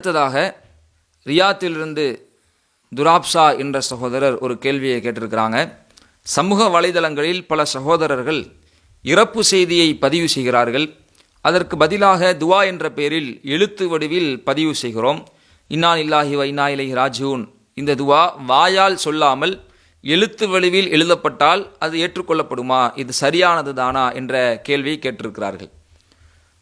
அடுத்ததாக ரியாத்திலிருந்து துராப்சா என்ற சகோதரர் ஒரு கேள்வியை கேட்டிருக்கிறாங்க. சமூக வலைதளங்களில் பல சகோதரர்கள் இறப்பு செய்தியை பதிவு செய்கிறார்கள். அதற்கு பதிலாக துவா என்ற பெயரில் எழுத்து வடிவில் பதிவு செய்கிறோம். இன்னான் இல்லாஹி வைனா இலகி ராஜூன் இந்த துவா வாயால் சொல்லாமல் எழுத்து வடிவில் எழுதப்பட்டால் அது ஏற்றுக்கொள்ளப்படுமா? இது சரியானது தானா என்ற கேள்வியை கேட்டிருக்கிறார்கள்.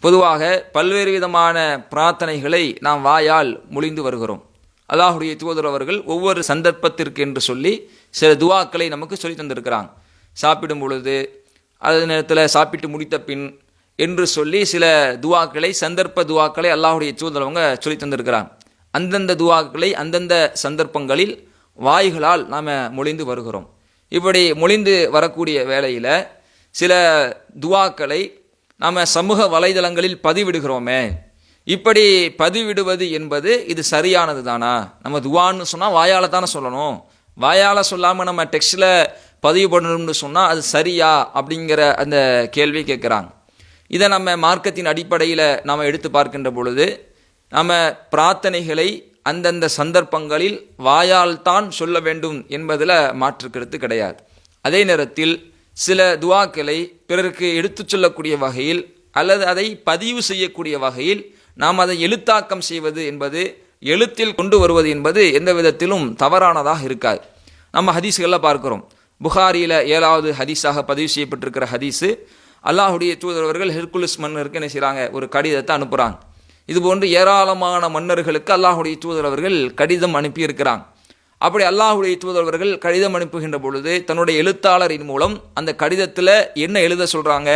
பொதுவாக பல்வேறு விதமான பிரார்த்தனைகளை நாம் வாயால் மொழிந்து வருகிறோம். அல்லாஹுடைய தூதர் அவர்கள் ஒவ்வொரு சந்தர்ப்பத்திற்கு என்று சொல்லி சில துவாக்களை நமக்கு சொல்லி தந்திருக்கிறாங்க. சாப்பிடும் பொழுது அதே நேரத்தில் சாப்பிட்டு முடித்த பின் என்று சொல்லி சில துவாக்களை சந்தர்ப்ப துவாக்களை அல்லாஹுடைய தூதரவங்க சொல்லி தந்திருக்கிறாங்க. அந்தந்த துவாக்களை அந்தந்த சந்தர்ப்பங்களில் வாய்களால் நாம் மொழிந்து வருகிறோம். இப்படி மொழிந்து வரக்கூடிய வேளையில் சில துவாக்களை நாம் சமூக வலைதளங்களில் பதிவிடுகிறோமே. இப்படி பதிவிடுவது என்பது இது சரியானது தானா? நம்ம துவான்னு சொன்னால் வாயால் தானே சொல்லணும். வாயால் சொல்லாமல் நம்ம டெக்ஸ்டில் பதிவு பண்ணணும்னு சொன்னால் அது சரியா அப்படிங்கிற அந்த கேள்வி கேட்குறாங்க இதை நம்ம மார்க்கத்தின் அடிப்படையில் நாம் எடுத்து பார்க்கின்ற பொழுது நம்ம பிரார்த்தனைகளை அந்தந்த சந்தர்ப்பங்களில் வாயால் தான் சொல்ல வேண்டும் என்பதில் மாற்று கருத்து கிடையாது. அதே நேரத்தில் சில துவாக்களை பிறருக்கு எடுத்துச் சொல்லக்கூடிய வகையில் அல்லது அதை பதிவு செய்யக்கூடிய வகையில் நாம் அதை எழுத்தாக்கம் செய்வது என்பது எழுத்தில் கொண்டு வருவது என்பது எந்த விதத்திலும் தவறானதாக இருக்காது. நம்ம ஹதீஸுகளில் பார்க்குறோம். புகாரியில் ஏழாவது ஹதீஸாக பதிவு செய்யப்பட்டிருக்கிற ஹதீஸு. அல்லாஹுடைய தூதரவர்கள் ஹெர்குலிஸ் மன்னருக்கு என்ன செய்கிறாங்க ஒரு கடிதத்தை அனுப்புகிறாங்க இதுபோன்று ஏராளமான மன்னர்களுக்கு அல்லாஹுடைய தூதரவர்கள் கடிதம் அனுப்பியிருக்கிறாங்க. அப்படி அல்லாஹுடைய தூதர்வர்கள் கடிதம் அனுப்புகின்ற பொழுது தன்னுடைய எழுத்தாளரின் மூலம் அந்த கடிதத்தில் என்ன எழுத சொல்கிறாங்க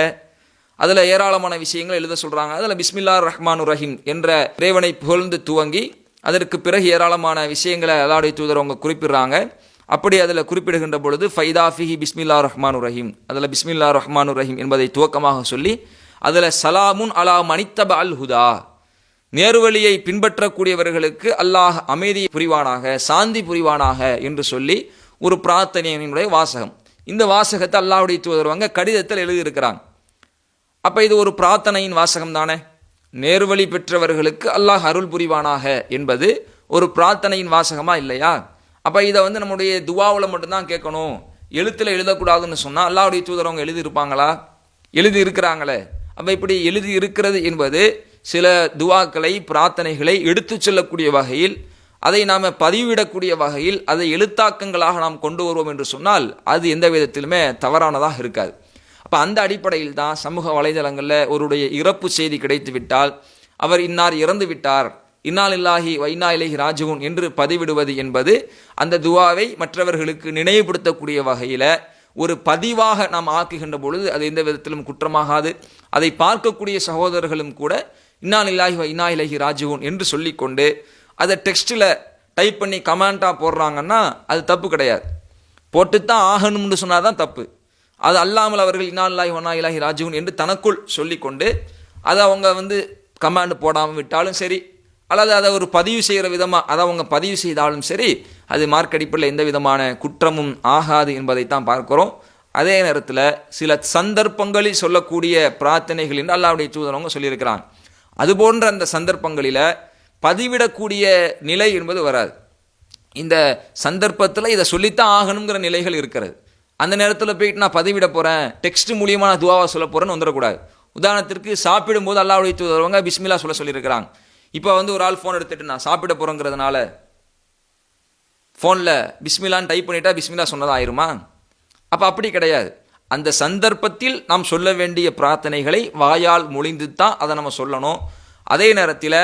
அதில் ஏராளமான விஷயங்கள் எழுத சொல்கிறாங்க அதில் பிஸ்மில்லா ரஹ்மான் ரஹீம் என்ற இறைவனை புகழ்ந்து துவங்கி அதற்கு பிறகு ஏராளமான விஷயங்களை அல்லாஹுடைய தூதர் அவங்க குறிப்பிடுறாங்க. அப்படி அதில் குறிப்பிடுகின்ற பொழுது ஃபைதாஃபிஹி பிஸ்மில்லா ரஹ்மானு ரஹீம். அதில் பிஸ்மில்லா ரஹ்மானு ரஹீம் என்பதை துவக்கமாக சொல்லி அதில் சலாமுன் அலா மணித்தப அல் ஹுதா நேர்வழியை பின்பற்றக்கூடியவர்களுக்கு அல்லாஹ் அமைதி புரிவானாக சாந்தி புரிவானாக என்று சொல்லி ஒரு பிரார்த்தனையினுடைய வாசகம். இந்த வாசகத்தை அல்லாஹுடைய தூதருவாங்க கடிதத்தில் எழுதியிருக்கிறாங்க. அப்போ இது ஒரு பிரார்த்தனையின் வாசகம் தானே? நேர்வழி பெற்றவர்களுக்கு அல்லாஹ் அருள் புரிவானாக என்பது ஒரு பிரார்த்தனையின் வாசகமா இல்லையா? அப்போ இதை வந்து நம்முடைய துவாவில் மட்டும்தான் கேட்கணும். எழுத்தில் எழுதக்கூடாதுன்னு சொன்னால் அல்லாஹுடைய தூதரவங்க எழுதி இருப்பாங்களா எழுதி இருக்கிறாங்களே அப்போ இப்படி எழுதி இருக்கிறது என்பது சில துவாக்களை பிரார்த்தனைகளை எடுத்து செல்லக்கூடிய வகையில் அதை நாம் பதிவிடக்கூடிய வகையில் அதை எழுத்தாக்கங்களாக நாம் கொண்டு வருவோம் என்று சொன்னால் அது எந்த விதத்திலுமே தவறானதாக இருக்காது. அப்போ அந்த அடிப்படையில் தான் சமூக வலைதளங்களில் ஒருடைய இறப்பு செய்தி கிடைத்து விட்டால் அவர் இன்னார் இறந்து விட்டார் இன்னால் இல்லாஹி வைனா இலகி ராஜகுன் என்று பதிவிடுவது என்பது அந்த துவாவை மற்றவர்களுக்கு நினைவுபடுத்தக்கூடிய வகையில் ஒரு பதிவாக நாம் ஆக்குகின்ற பொழுது அது எந்த விதத்திலும் குற்றமாகாது. அதை பார்க்கக்கூடிய சகோதரர்களும் கூட இன்னால் இல்லாஹி இன்னா இலகி ராஜகுன் என்று சொல்லிக்கொண்டு அதை டெக்ஸ்ட்டில் டைப் பண்ணி கமெண்ட்டாக போடுறாங்கன்னா அது தப்பு கிடையாது. போட்டு தான் ஆகணும்னு சொன்னால் தான் தப்பு. அது அல்லாமல் அவர்கள் இன்னா இல்லாஹி ஒன்னா இலாஹி ராஜுவன் என்று தனக்குள் சொல்லிக்கொண்டு அதை அவங்க வந்து கமாண்ட் போடாமல் விட்டாலும் சரி அல்லது அதை ஒரு பதிவு செய்கிற விதமாக அதை அவங்க பதிவு செய்தாலும் சரி அது மார்க்கடிப்பில் எந்த விதமான குற்றமும் ஆகாது என்பதைத்தான் பார்க்குறோம். அதே நேரத்தில் சில சந்தர்ப்பங்களில் சொல்லக்கூடிய பிரார்த்தனைகள் என்று அல்லாவுடைய தூதரவங்க சொல்லியிருக்கிறாங்க. அதுபோன்ற அந்த சந்தர்ப்பங்களில் பதிவிடக்கூடிய நிலை என்பது வராது. இந்த சந்தர்ப்பத்தில் இதை சொல்லித்தான் ஆகணுங்கிற நிலைகள் இருக்கிறது. அந்த நேரத்தில் போயிட்டு நான் பதிவிட போகிறேன் டெக்ஸ்ட் மூலியமாக நான் துவாவாக சொல்ல போகிறேன்னு வந்துடக்கூடாது. உதாரணத்திற்கு சாப்பிடும்போது அல்லாவுடைய தூதரவங்க பிஸ்மிலா சொல்ல சொல்லியிருக்கிறாங்க. இப்போ வந்து ஒரு ஆள் ஃபோன் எடுத்துகிட்டு நான் சாப்பிட போகிறோங்கிறதுனால ஃபோனில் பிஸ்மிலான்னு டைப் பண்ணிட்டா பிஸ்மிலா சொன்னதாக ஆயிருமா அப்போ அப்படி கிடையாது. அந்த சந்தர்ப்பத்தில் நாம் சொல்ல வேண்டிய பிரார்த்தனைகளை வாயால் மொழிந்து தான் அதை நம்ம சொல்லணும். அதே நேரத்தில்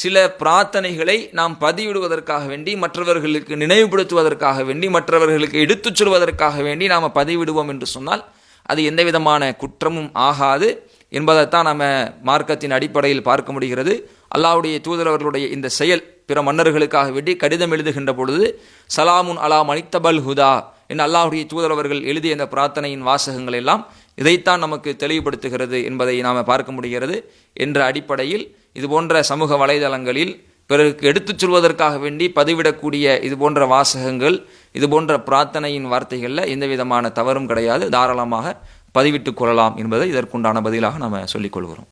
சில பிரார்த்தனைகளை நாம் பதிவிடுவதற்காக வேண்டி மற்றவர்களுக்கு நினைவுபடுத்துவதற்காக வேண்டி மற்றவர்களுக்கு எடுத்துச் சொல்வதற்காக வேண்டி நாம் பதிவிடுவோம் என்று சொன்னால் அது எந்த விதமான குற்றமும் ஆகாது என்பதைத்தான் நம்ம மார்க்கத்தின் அடிப்படையில் பார்க்க முடிகிறது. அல்லாவுடைய தூதரவர்களுடைய இந்த செயல் பிற மன்னர்களுக்காக வேண்டி கடிதம் எழுதுகின்ற பொழுது சலாமுன் அலா மணித்தபல் ஹுதா என்று அல்லாஹுடைய தூதரவர்கள் எழுதிய இந்த பிரார்த்தனையின் வாசகங்கள் எல்லாம் இதைத்தான் நமக்கு தெளிவுபடுத்துகிறது என்பதை நாம் பார்க்க முடிகிறது என்ற அடிப்படையில் இது போன்ற சமூக வலைதளங்களில் பிறருக்கு எடுத்துச் சொல்வதற்காக வேண்டி பதிவிடக்கூடிய இது போன்ற வாசகங்கள் இது போன்ற பிரார்த்தனையின் வார்த்தைகளில் எந்த விதமான தவறும் கிடையாது. தாராளமாக பதிவிட்டுக் கொள்ளலாம் என்பதை இதற்குண்டான பதிலாக நாம் சொல்லிக்கொள்கிறோம்